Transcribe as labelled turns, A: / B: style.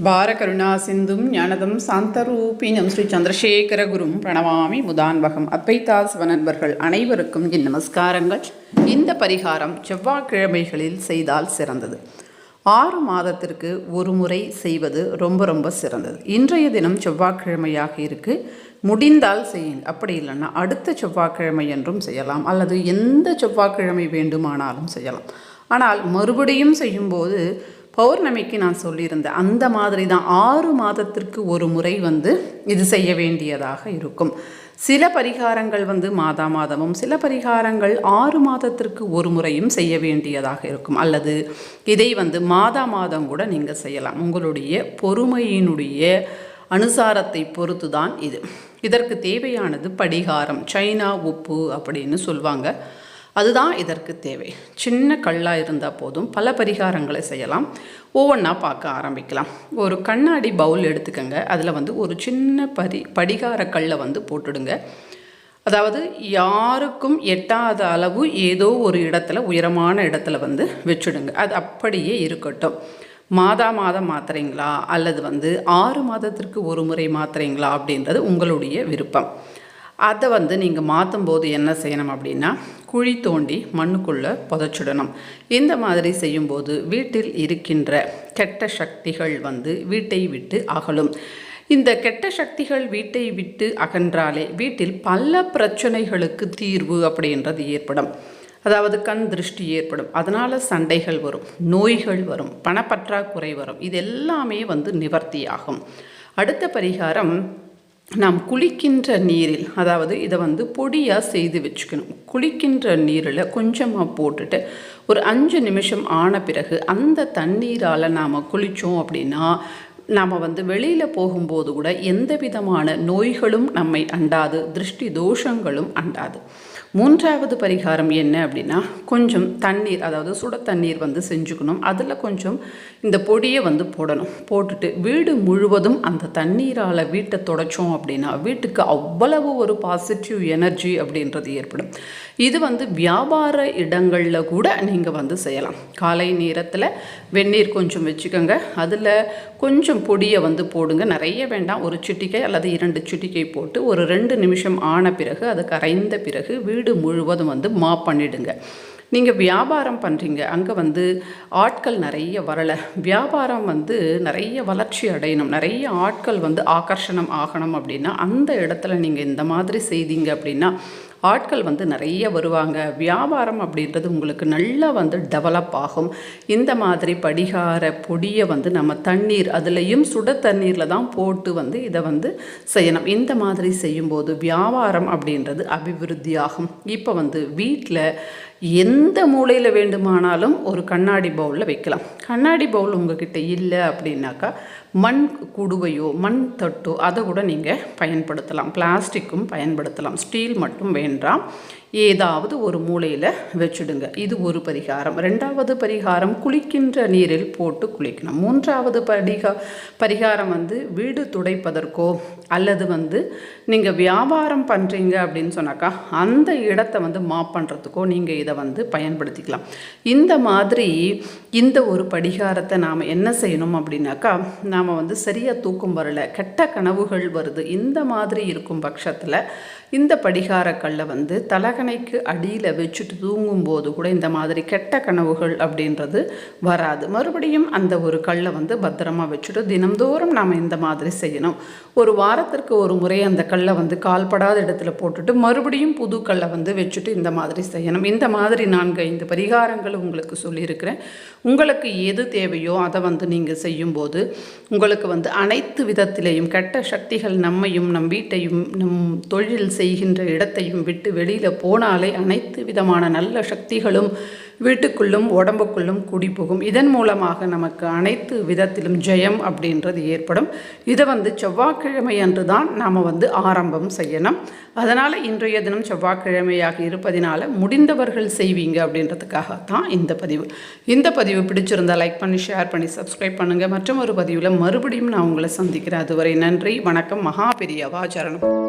A: அபார சிந்தும் ஞானதம் சாந்தரூபிணம் ஸ்ரீ சந்திரசேகரகுரும் பிரணவாமி முதான்பகம் அத்வைதா சிவனன்பர்கள் அனைவருக்கும் என் நமஸ்காரங்கள். இந்த பரிகாரம் செவ்வாய்க்கிழமைகளில் செய்தால் சிறந்தது. ஆறு மாதத்திற்கு ஒரு முறை செய்வது ரொம்ப ரொம்ப சிறந்தது. இன்றைய தினம் செவ்வாய்க்கிழமையாக இருக்கு. முடிந்தால் செய்யுங்க அப்படி இல்லைன்னா அடுத்த செவ்வாய்க்கிழமை என்றும் செய்யலாம். அல்லது எந்த செவ்வாய்க்கிழமை வேண்டுமானாலும் செய்யலாம். ஆனால் மறுபடியும் செய்யும்போது பௌர்ணமிக்கு நான் சொல்லியிருந்தேன். அந்த மாதிரி தான் ஆறு மாதத்திற்கு ஒரு முறை வந்து இது செய்ய வேண்டியதாக இருக்கும். சில பரிகாரங்கள் வந்து மாதா மாதமும் சில பரிகாரங்கள் ஆறு மாதத்திற்கு ஒரு முறையும் செய்ய வேண்டியதாக இருக்கும். அல்லது இதை வந்து மாதா மாதம் கூட நீங்கள் செய்யலாம். உங்களுடைய பொறுமையினுடைய அனுசாரத்தை பொறுத்து தான் இது. இதற்கு தேவையானது படிகாரம் சைனா உப்பு அப்படின்னு சொல்லுவாங்க அதுதான் இதற்கு தேவை. சின்ன கல்லாக இருந்தால் போதும். பல பரிகாரங்களை செய்யலாம். ஒவ்வொன்றா பார்க்க ஆரம்பிக்கலாம். ஒரு கண்ணாடி பவுல் எடுத்துக்கோங்க. அதில் வந்து ஒரு சின்ன பரி படிகார கல்லை வந்து போட்டுடுங்க. அதாவது யாருக்கும் எட்டாத அளவு ஏதோ ஒரு இடத்துல உயரமான இடத்துல வந்து வச்சுடுங்க. அது அப்படியே இருக்கட்டும். மாதா மாதம் மாத்துறீங்களா? அல்லது வந்து ஆறு மாதத்திற்கு ஒரு முறை மாத்துறீங்களா? அப்படின்றது உங்களுடைய விருப்பம். அதை வந்து நீங்கள் மாற்றும் போது என்ன செய்யணும் அப்படின்னா குழி தோண்டி மண்ணுக்குள்ளே புதைச்சிடணும். இந்த மாதிரி செய்யும்போது வீட்டில் இருக்கின்ற கெட்ட சக்திகள் வந்து வீட்டை விட்டு அகலும். இந்த கெட்ட சக்திகள் வீட்டை விட்டு அகன்றாலே வீட்டில் பல பிரச்சனைகளுக்கு தீர்வு அப்படின்றது ஏற்படும். அதாவது கண் திருஷ்டி ஏற்படும். அதனால் சண்டைகள் வரும் நோய்கள் வரும் பணப்பற்றாக்குறை வரும். இது எல்லாமே வந்து நிவர்த்தியாகும். அடுத்த பரிகாரம் நாம் குளிக்கின்ற நீரில் அதாவது இதை வந்து பொடியாக செய்து வச்சுக்கணும். குளிக்கின்ற நீரில் கொஞ்சமாக போட்டுட்டு ஒரு அஞ்சு நிமிஷம் ஆன பிறகு அந்த தண்ணீரால் நாம் குளித்தோம் அப்படின்னா நாம் வந்து வெளியில் போகும்போது கூட எந்த விதமான நோய்களும் நம்மை அண்டாது திருஷ்டி தோஷங்களும் அண்டாது. மூன்றாவது பரிகாரம் என்ன அப்படின்னா கொஞ்சம் தண்ணீர் அதாவது சுட தண்ணீர் வந்து செஞ்சுக்கணும். அதில் கொஞ்சம் இந்த பொடியை வந்து போடணும். போட்டுட்டு வீடு முழுவதும் அந்த தண்ணீரால் வீட்டை தொடச்சோம் அப்படின்னா வீட்டுக்கு அவ்வளவு ஒரு பாசிட்டிவ் எனர்ஜி அப்படின்றது ஏற்படும். இது வந்து வியாபார இடங்களில் கூட நீங்கள் வந்து செய்யலாம். காலை நேரத்தில் வெந்நீர் கொஞ்சம் வச்சுக்கோங்க. அதில் கொஞ்சம் பொடியை வந்து போடுங்க. நிறைய வேண்டாம். ஒரு சிட்டிக்கை அல்லது இரண்டு சிட்டிக்கை போட்டு ஒரு ரெண்டு நிமிஷம் ஆன பிறகு அது கரைந்த பிறகு வீடு முழுவதும் வந்து மாப் பண்ணிடுங்க. நீங்கள் வியாபாரம் பண்ணுறீங்க அங்கே வந்து ஆட்கள் நிறைய வரலை. வியாபாரம் வந்து நிறைய வளர்ச்சி அடையணும். நிறைய ஆட்கள் வந்து ஆகர்ஷணம் ஆகணும் அப்படின்னா அந்த இடத்துல நீங்கள் இந்த மாதிரி செய்தீங்க அப்படின்னா ஆட்கள் வந்து நிறைய வருவாங்க. வியாபாரம் அப்படின்றது உங்களுக்கு நல்லா வந்து டெவலப் ஆகும். இந்த மாதிரி படிகார பொடியை வந்து நம்ம தண்ணீர் அதுலேயும் சுட தண்ணீரில் தான் போட்டு வந்து இதை வந்து செய்யணும். இந்த மாதிரி செய்யும்போது வியாபாரம் அப்படின்றது அபிவிருத்தியாகும். இப்போ வந்து வீட்டில் எந்த மூலையில் வேண்டுமானாலும் ஒரு கண்ணாடி பவுலில் வைக்கலாம். கண்ணாடி பவுல் உங்ககிட்ட இல்லை அப்படின்னாக்கா மண் குடுவையோ மண் தட்டோ அதை கூட நீங்கள் பயன்படுத்தலாம். பிளாஸ்டிக்கும் பயன்படுத்தலாம். ஸ்டீல் மட்டும் வேணும். என்றாம். ஏதாவது ஒரு மூலையில் வச்சுடுங்க. இது ஒரு பரிகாரம். ரெண்டாவது பரிகாரம் குளிக்கின்ற நீரில் போட்டு குளிக்கணும். மூன்றாவது படிகா பரிகாரம் வந்து வீடு துடைப்பதற்கோ அல்லது வந்து நீங்கள் வியாபாரம் பண்ணுறீங்க அப்படின்னு சொன்னாக்கா அந்த இடத்த வந்து மாப் பண்ணுறதுக்கோ நீங்கள் இதை வந்து பயன்படுத்திக்கலாம். இந்த மாதிரி இந்த ஒரு படிகாரத்தை நாம் என்ன செய்யணும் அப்படின்னாக்கா நாம் வந்து சரியாக தூக்கம் வரல கெட்ட கனவுகள் வருது இந்த மாதிரி இருக்கும் பட்சத்தில் இந்த படிகாரக்கல்லை வந்து தலை தலகணைக்கு அடியில் வச்சுட்டு தூங்கும்போது கூட இந்த மாதிரி கெட்ட கனவுகள் அப்படின்றது வராது. மறுபடியும் அந்த ஒரு கல்லை வந்து பத்திரமா வச்சுட்டு தினம்தோறும் நாம் இந்த மாதிரி செய்யணும். ஒரு வாரத்திற்கு ஒரு முறை அந்த கல்லை வந்து கால்படாத இடத்துல போட்டுட்டு மறுபடியும் புது கல்லை வந்து வச்சுட்டு இந்த மாதிரி செய்யணும். இந்த மாதிரி நான்கு ஐந்து பரிகாரங்கள் உங்களுக்கு சொல்லியிருக்கிறேன். உங்களுக்கு எது தேவையோ அதை வந்து நீங்கள் செய்யும்போது உங்களுக்கு வந்து அனைத்து விதத்திலேயும் கெட்ட சக்திகள் நம்மையும் நம் வீட்டையும் நம் தொழில் செய்கின்ற இடத்தையும் விட்டு வெளியில் போனாலே அனைத்து விதமான நல்ல சக்திகளும் வீட்டுக்குள்ளும் உடம்புக்குள்ளும் குடி போகும் இதன் மூலமாக நமக்கு அனைத்து விதத்திலும் ஜெயம் அப்படின்றது ஏற்படும். இதை வந்து செவ்வாய்க்கிழமை அன்று தான் நாம் வந்து ஆரம்பம் செய்யணும். அதனால் இன்றைய தினம் செவ்வாய்க்கிழமையாக இருப்பதினால முடிந்தவர்கள் செய்வீங்க அப்படின்றதுக்காக தான் இந்த பதிவு. இந்த பதிவு பிடிச்சிருந்தால் லைக் பண்ணி ஷேர் பண்ணி சப்ஸ்கிரைப் பண்ணுங்கள் மற்றும் ஒரு பதிவில் மறுபடியும் நான் உங்களை சந்திக்கிறேன். அதுவரை நன்றி வணக்கம். மகா பெரியவா சரணம்